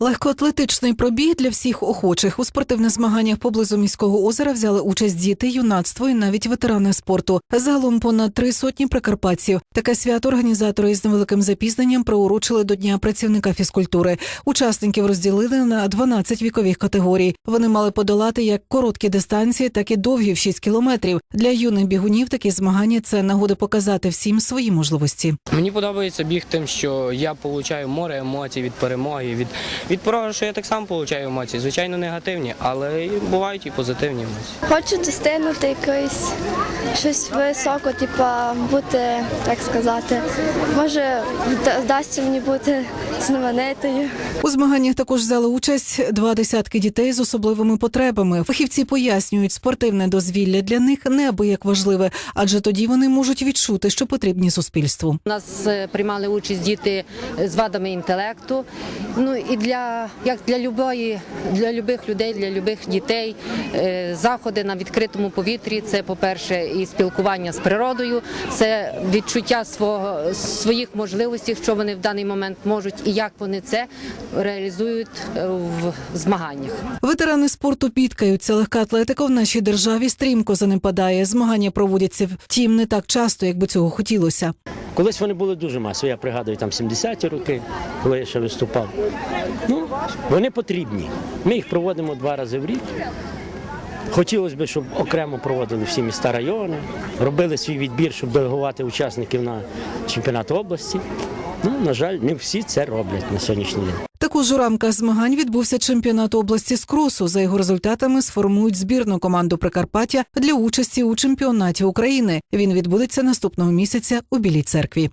Легкоатлетичний пробіг для всіх охочих у спортивних змаганнях поблизу міського озера взяли участь діти, юнацтво і навіть ветерани спорту. Загалом понад три сотні прикарпатців. Таке свято організатори із невеликим запізненням приурочили до дня працівника фізкультури. Учасників розділили на 12 вікових категорій. Вони мали подолати як короткі дистанції, так і довгі в 6 кілометрів. Для юних бігунів такі змагання це нагода показати всім свої можливості. Мені подобається біг тим, що я отримую море емоцій від перемоги, від, від програшу я так само отримую емоції. Звичайно, негативні, але бувають і позитивні емоції. Хочу достигнути якось щось високо, типу бути, так сказати. Може, вда- вдасться мені бути знаменитою. У змаганнях також взяли участь два десятки дітей з особливими потребами. Фахівці пояснюють, спортивне дозвілля для них неабияк важливе, адже тоді вони можуть відчути, що потрібні суспільству. У нас е, приймали участь діти з вадами інтелекту. Ну і для як для любої, для любих людей, для любих дітей е, заходи на відкритому повітрі. Це, по-перше, і спілкування з природою, це відчуття свого своїх можливостей, що вони в даний момент можуть, і як вони це реалізують е, в змаганнях. Ветерани спорту підкаються. Легка атлетика в нашій державі стрімко занепадає. Змагання проводяться втім не так часто, як би цього хотілося. Колись вони були дуже масові. Я пригадую там 70-ті роки, коли я ще виступав. Ну, вони потрібні. Ми їх проводимо два рази в рік. Хотілося б, щоб окремо проводили всі міста райони, робили свій відбір, щоб делегувати учасників на чемпіонат області. Ну, на жаль, не всі це роблять на сьогоднішній день. Також у рамках змагань відбувся чемпіонат області з кросу. За його результатами сформують збірну команду Прикарпаття для участі у чемпіонаті України. Він відбудеться наступного місяця у Білій церкві.